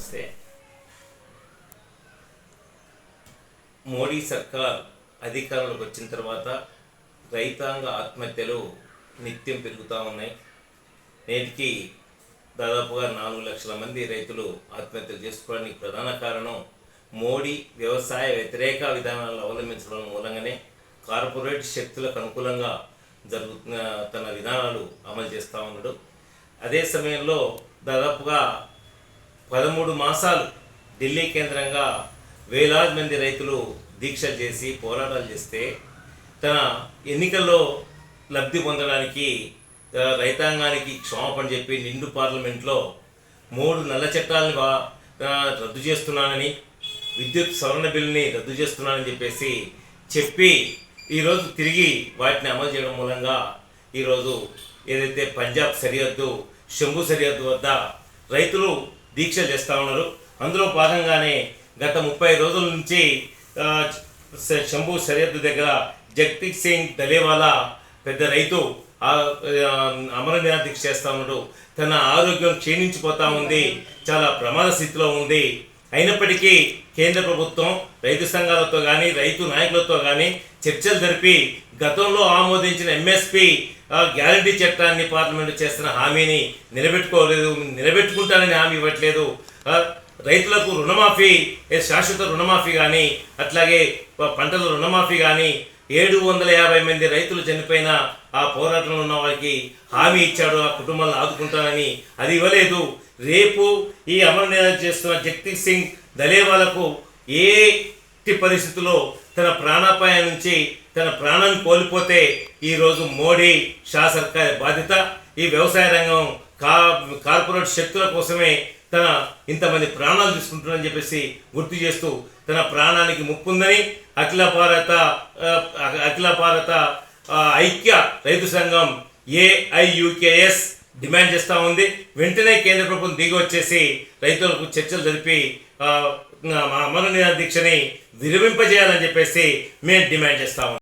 నమస్తే మోడీ సర్కార్ అధికారంలోకి వచ్చిన తర్వాత రైతాంగ ఆత్మహత్యలు నిత్యం పెరుగుతూ ఉన్నాయి. నేటికి దాదాపుగా నాలుగు లక్షల మంది రైతులు ఆత్మహత్యలు చేసుకోవడానికి ప్రధాన కారణం మోడీ వ్యవసాయ వ్యతిరేక విధానాలను అవలంబించడం మూలంగానే కార్పొరేట్ శక్తులకు అనుకూలంగా జరుగుతున్న తన విధానాలు అమలు చేస్తూ ఉన్నాడు. అదే సమయంలో దాదాపుగా పదమూడు మాసాలు ఢిల్లీ కేంద్రంగా వేలాది మంది రైతులు దీక్షలు చేసి పోరాటాలు చేస్తే తన ఎన్నికల్లో లబ్ధి పొందడానికి రైతాంగానికి క్షమాపణ చెప్పి నిండు పార్లమెంట్లో మూడు నల్ల చట్టాలను రద్దు చేస్తున్నానని విద్యుత్ సవరణ బిల్లుని రద్దు చేస్తున్నానని చెప్పేసి చెప్పి ఈరోజు తిరిగి వాటిని అమలు చేయడం మూలంగా ఈరోజు ఏదైతే పంజాబ్ సరిహద్దు శంభు సరిహద్దు వద్ద రైతులు దీక్షలు చేస్తూ ఉన్నారు. అందులో భాగంగానే గత ముప్పై రోజుల నుంచి శంభు సరిహద్దు దగ్గర జగదీప్ సింగ్ దలేవాలా పెద్ద రైతు అమర దీక్ష చేస్తూ ఉన్నాడు. తన ఆరోగ్యం క్షీణించిపోతూ ఉంది. చాలా ప్రమాద స్థితిలో ఉంది. అయినప్పటికీ కేంద్ర ప్రభుత్వం రైతు సంఘాలతో కానీ రైతు నాయకులతో కానీ చర్చలు జరిపి గతంలో ఆమోదించిన ఎంఎస్పి గ్యారంటీ చట్టాన్ని పార్లమెంటు చేస్తున్న హామీని నిలబెట్టుకోలేదు నిలబెట్టుకుంటానని హామీ ఇవ్వట్లేదు. రైతులకు రుణమాఫీ శాశ్వత రుణమాఫీ కానీ అట్లాగే పంటల రుణమాఫీ కానీ ఏడు వందల యాభై మంది రైతులు చనిపోయిన ఆ పోరాటంలో ఉన్న వారికి హామీ ఇచ్చాడు. ఆ కుటుంబాలను ఆదుకుంటానని అది ఇవ్వలేదు. రేపు ఈ అమర నిరాధ చేస్తున్న జగదీప్ సింగ్ దళేవాలకు ఏ పరిస్థితుల్లో తన ప్రాణాపాయం నుంచి తన ప్రాణాన్ని కోల్పోతే ఈరోజు మోడీ షా సర్కార్ బాధ్యత. ఈ వ్యవసాయ రంగం కా కార్పొరేట్ శక్తుల కోసమే తన ఇంతమంది ప్రాణాలు తీసుకుంటున్నారని చెప్పేసి గుర్తు చేస్తూ తన ప్రాణానికి ముప్పుందని అఖిల భారత అఖిల భారత ఐక్య రైతు సంఘం ఏఐయుకేఎస్ డిమాండ్ చేస్తూ ఉంది. వెంటనే కేంద్ర ప్రభుత్వం దిగి వచ్చేసి రైతులకు చర్చలు జరిపి ఆ, దీక్షని విరమింపజేయాలని చెప్పేసి మేము డిమాండ్ చేస్తాము